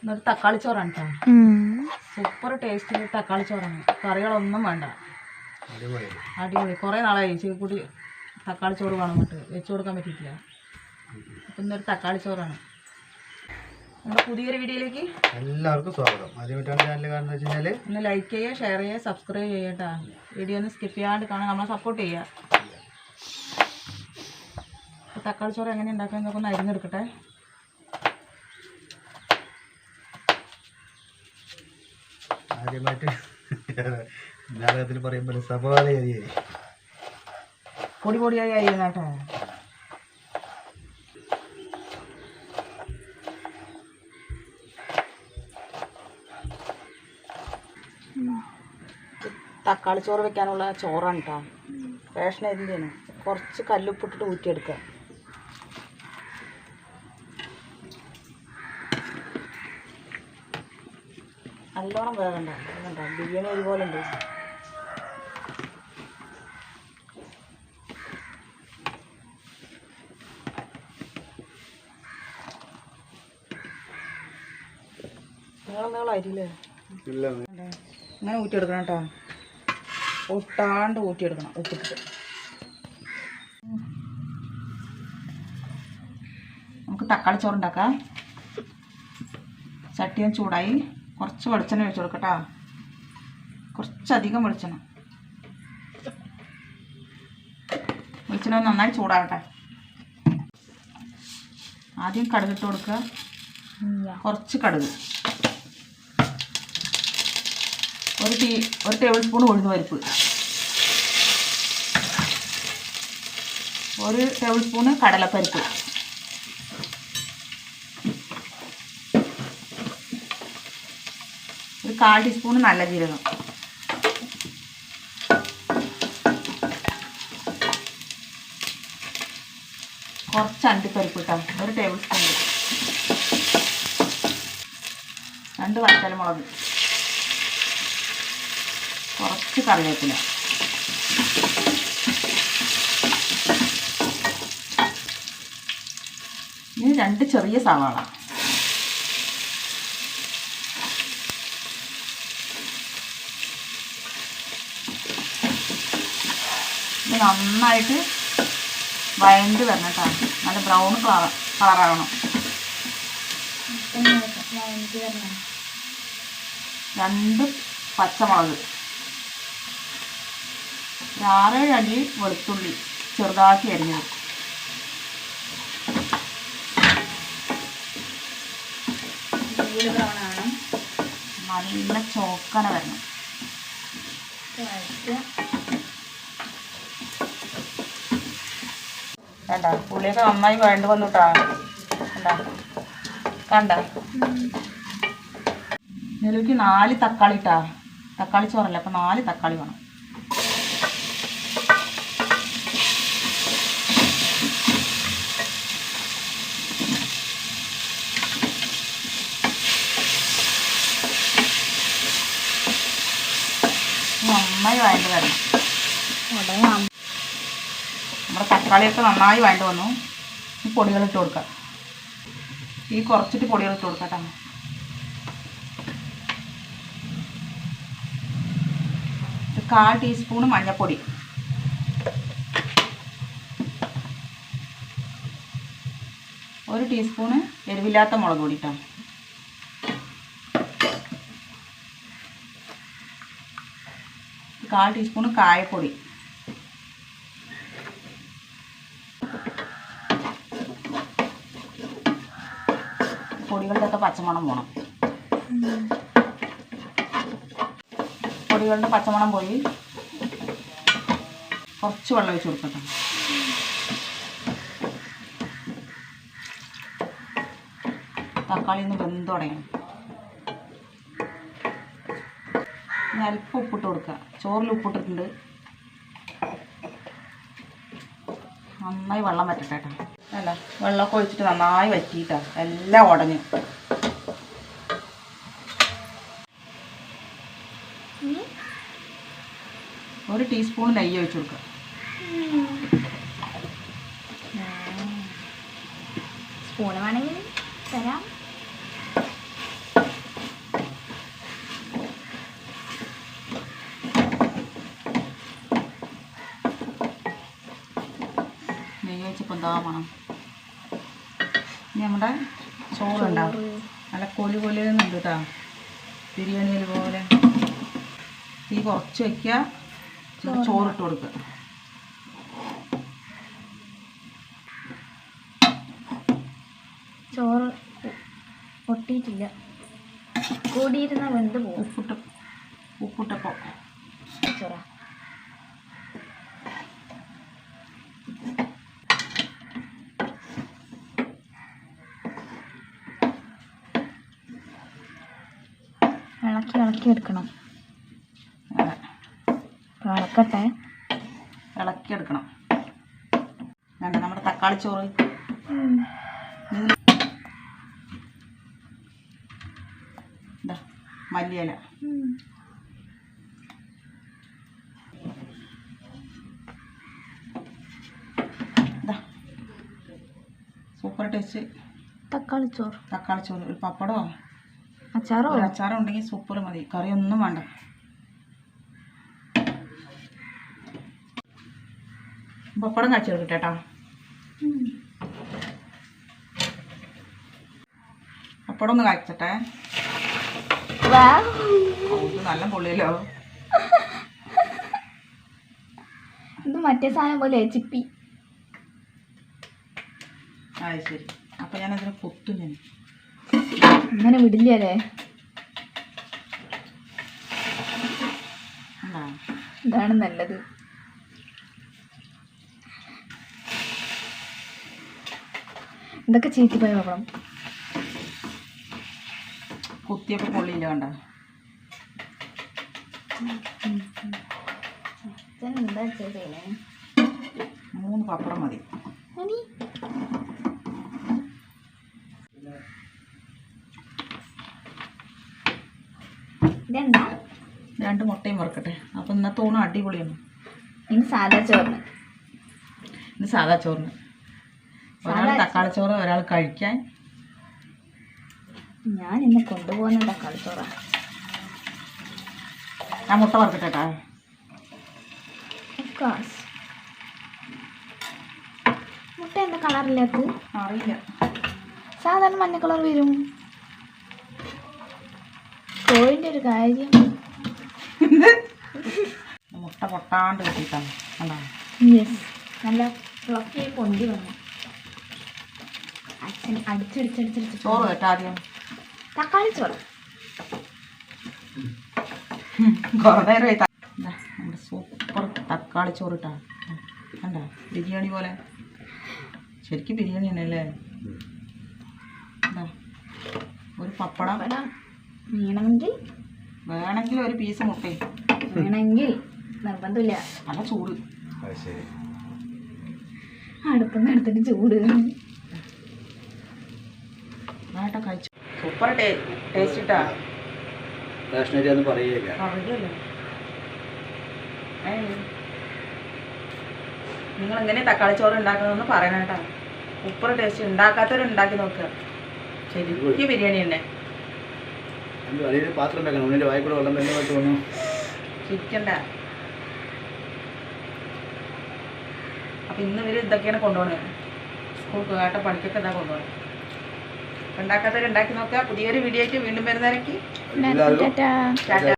എന്നിട്ട് തക്കാളി ചോറാണ് കേട്ടോ സൂപ്പർ ടേസ്റ്റ് തക്കാളി ചോറാണ്. കറികളൊന്നും വേണ്ട. അടിപൊളി. കുറേ നാളായി. ചീക്കുട്ടി തക്കാളി ചോറ് വേണം വെച്ചു വെച്ച് കൊടുക്കാൻ പറ്റിയിട്ടില്ല. അപ്പം ഇന്നൊരു തക്കാളി ചോറാണ്. നമ്മുടെ പുതിയൊരു വീഡിയോയിലേക്ക് എല്ലാവർക്കും സ്വാഗതം. ആദ്യമായിട്ടാണ് ചാനൽ കാണുന്നത് വെച്ച് കഴിഞ്ഞാൽ ഒന്ന് ലൈക്ക് ചെയ്യുക ഷെയർ ചെയ്യുക സബ്സ്ക്രൈബ് ചെയ്യുക കേട്ടോ വീഡിയോ ഒന്ന് സ്കിപ്പ് ചെയ്യാണ്ട് കാണാൻ നമ്മളെ സപ്പോർട്ട് ചെയ്യുക. തക്കാളി ചോറ് എങ്ങനെ ഉണ്ടാക്കാൻ നോക്കൊന്ന് ഒന്ന് അരിഞ്ഞെടുക്കട്ടെ. ആദ്യമായിട്ട് നാടകത്തിൽ പറയുമ്പോൾ സവാള അരിയായി പൊടി പൊടിയായി കേട്ടോ തക്കാളി ചോറ് വെക്കാനുള്ള ചോറാണ് കേട്ടോ റേഷൻ അരിന്റെയാണ്. കുറച്ച് കല്ലുപ്പിട്ടിട്ട് ഊറ്റിയെടുക്കുക. നല്ലോണം വേകണ്ട വേണ്ട ബിരിയാണി ഒരുപോലെ ഉണ്ട്. നീളം നീളം അരിയില്ലേ? ഇല്ല ഇങ്ങനെ ഊറ്റിയെടുക്കണം കേട്ടോ. ഒട്ടാണ്ട് ഊറ്റിയെടുക്കണം ഉപ്പിട്ടിട്ട്. നമുക്ക് തക്കാളി ചോറുണ്ടാക്കാം. ചട്ടിയും ചൂടായി. കുറച്ച് വെളിച്ചെണ്ണ ഒഴിച്ചു കൊടുക്കട്ടോ കുറച്ചധികം വെളിച്ചെണ്ണ. വെളിച്ചെണ്ണ നന്നായി ചൂടാകട്ടെ. ആദ്യം കടുകിട്ട് കൊടുക്കുക കുറച്ച് കടുക്. ഒരു ടീ ഒരു ടേബിൾ സ്പൂൺ ഉഴുന്ന് പരിപ്പ് ഒരു ടേബിൾ സ്പൂണ് കടലപ്പരിപ്പ്. ഒരു കാൽ ടീസ്പൂൺ നല്ല ജീരകം. കുറച്ച് അണ്ടിപ്പരിപ്പ് ഇട്ടാൽ ഒരു ടേബിൾ സ്പൂൺ രണ്ട് വറ്റൽമുളക് കുറച്ച് കറിവേപ്പില. ഇനി രണ്ട് ചെറിയ സവാള. നന്നായിട്ട് വഴണ്ട് വരണം കേട്ടോ നല്ല ബ്രൗൺ കളർ കളറാകണം രണ്ട് പച്ചമുളക്. ആറേഴ് അടി വെളുത്തുള്ളി ചെറുതാക്കി അരിഞ്ഞത്. നല്ല ചോക്കന വരണം. കണ്ട? പുളിയൊക്കെ നന്നായി വേണ്ട വന്നുട്ടാ. കണ്ട? കണ്ട? ഇതിലേക്ക് നാല് തക്കാളി ഇട്ടാ. തക്കാളി ചോറല്ല? അപ്പം നാല് തക്കാളി വേണം ഇത് നന്നായി വഴണ്ട് വരണം നമ്മുടെ തക്കാളിയൊക്കെ നന്നായി വഴണ്ട് വന്നു. ഈ പൊടികളിട്ട് കൊടുക്കാം. ഈ കുറച്ചിട്ട് പൊടികളിട്ട് കൊടുക്കാം കേട്ടോ. കാൽ ടീസ്പൂണ് മഞ്ഞൾപ്പൊടി. ഒരു ടീസ്പൂണ് എരിവില്ലാത്ത മുളക് പൊടി കേട്ടോ കാൽ ടീസ്പൂണ് കായപ്പൊടി. പൊടികളുടെയൊക്കെ പച്ചമണം പോണം. പൊടികളുടെ പച്ചമണം പോയി. കുറച്ച് വെള്ളം ഒഴിച്ച് കൊടുക്കട്ടെ. തക്കാളി ഒന്ന് വെന്ത് തുടങ്ങി. ഇനി അല്പം ഉപ്പിട്ട് കൊടുക്കുക. ചോറിൽ ഉപ്പിട്ടിട്ടുണ്ട്. നന്നായി വെള്ളം വറ്റട്ടെ അല്ല വെള്ളമൊക്കെ ഒഴിച്ചിട്ട് നന്നായി വറ്റിയിട്ടാ. എല്ലാം ഉടഞ്ഞു. ഒരു ടീസ്പൂൺ നെയ്യ് ഒഴിച്ചു കൊടുക്കുക സ്പൂൺ വേണമെങ്കിൽ തരാം. നെയ്യ് വെച്ചപ്പോൾ എന്താ വേണം നമ്മുടെ ചോറുണ്ടാവും. നല്ല കൊലി കൊലിയുന്നുണ്ട് കേട്ടോ. ബിരിയാണിയിൽ പോലെ. തീ കുറച്ച് വയ്ക്കുക ചോറിട്ട് കൊടുക്കുക. ചോറ് പൊട്ടിയിട്ടില്ല. കൂടിയിരുന്ന വെന്ത് പോകും. ഉപ്പിട്ട് ഉപ്പിട്ടപ്പോൾ ചോറ. ഇളക്കി ഇളക്കി എടുക്കണം അപ്പോൾ ഇളക്കട്ടെ. ഇളക്കിയെടുക്കണം വേണ്ട നമ്മുടെ തക്കാളി ചോറ്. മല്ലിയില. Super taste. തക്കാളി ചോറ്. തക്കാളി ചോറ്. ഒരു പപ്പടമോ? അച്ചാറോ? അച്ചാറും ഉണ്ടെങ്കിൽ സൂപ്പർ മതി. കറിയൊന്നും വേണ്ട. പപ്പടം കാച്ചി കൊടുക്കട്ടെ പപ്പടം ഒന്ന് കാച്ചട്ടെ. നല്ല പൊള്ളിയല്ലോ. ഇത് മറ്റേ സാധനം പോലെ ചിപ്പി. അത് ശരി. അപ്പം ഞാനതിനെ കുത്തും ഞാൻ അങ്ങനെ വിടില്ലേ എന്താ ഇതാണ് നല്ലത്. ഇതൊക്കെ ചീറ്റിപ്പോയ നോക്കണം. കുത്തിയപ്പോൾ പൊള്ളിയില്ല വേണ്ട എന്താ മൂന്ന് പപ്പടം മതി. രണ്ട് മുട്ടയും വറുക്കട്ടെ. അപ്പം ഇന്നത്തെ ഊണ് അടിപൊളിയാണ്. ഇനി സാധാ ചോറിന്. ഇന്ന് സാദാ ചോറിന്. ഒരാൾ തക്കാളി ചോറ് ഒരാൾ കഴിക്കാൻ. ഞാൻ ഇന്ന് കൊണ്ടുപോകുന്ന തക്കാളി ചോറാണ് ഞാൻ മുട്ട വറുക്കട്ടെ കേട്ടോ കോഴ്സ് മുട്ട എന്താ കളറില്ലാത്ത അറിയില്ല. സാധാരണ മഞ്ഞ കളർ വരും. കോഴിന്റെ ഒരു കാര്യം മുട്ട പൊട്ടാണ്ട് കിട്ടിയിട്ടാണ്. കണ്ടോ? യെസ് നല്ല ഫ്ലഫി പൊന്തി വന്നു. അച്ഛൻ അടിച്ചടിച്ചടിച്ചടിച്ച് ചോറ് കേട്ടോ ആദ്യം. തക്കാളി ചോറ്. കുറേ നമ്മുടെ സൂപ്പർ തക്കാളി ചോറ് ഇട്ടാ കണ്ടോ? ബിരിയാണി പോലെ. ശരിക്കും ബിരിയാണി തന്നെ അല്ലേ ഒരു പപ്പടം. വേണമെങ്കിൽ വേണമെങ്കിൽ ഒരു പീസ് മുട്ടേ. വേണമെങ്കിൽ നിർബന്ധമില്ല. നല്ല ചൂട്. ശരി. അടുത്തുനിന്ന് എടുത്തിട്ട് ചൂട്. നന്നായിട്ട് കഴിച്ചു. സൂപ്പർ ടേ ടേസ്റ്റ് ഇട്ടാ റേഷനരി ഒന്നും പറയുകയില്ല. നിങ്ങൾ എങ്ങനെ തക്കാളി ചോറ് ഉണ്ടാക്കണമെന്ന് പറയണേട്ടാ ഉപ്പറ സൂപ്പർ ടേസ്റ്റ് ഉണ്ടാക്കാത്തവരുണ്ടാക്കി നോക്കുക ശരിക്കും ബിരിയാണി തന്നെ. എന്ത് വലിയൊരു പാത്രം വെക്കണം. ഉള്ളിൽ വായിക്കൂടെ വെള്ളം വരുന്നതായിട്ട് വന്നു ചിരിക്കണ്ട. അപ്പം ഇന്ന് ഇവർ ഇതൊക്കെയാണ് കൊണ്ടുപോകണത് സ്കൂൾ കേട്ട പണിക്കൊക്കെ ഇതാ കൊണ്ടുപോകണം ഉണ്ടാക്കാത്തവരുണ്ടാക്കി നോക്കുക. പുതിയൊരു വീഡിയോ ആയിട്ട് വീണ്ടും വരുന്നവരൊക്കെ. എല്ലാവരും ടാറ്റാ. ടാറ്റ.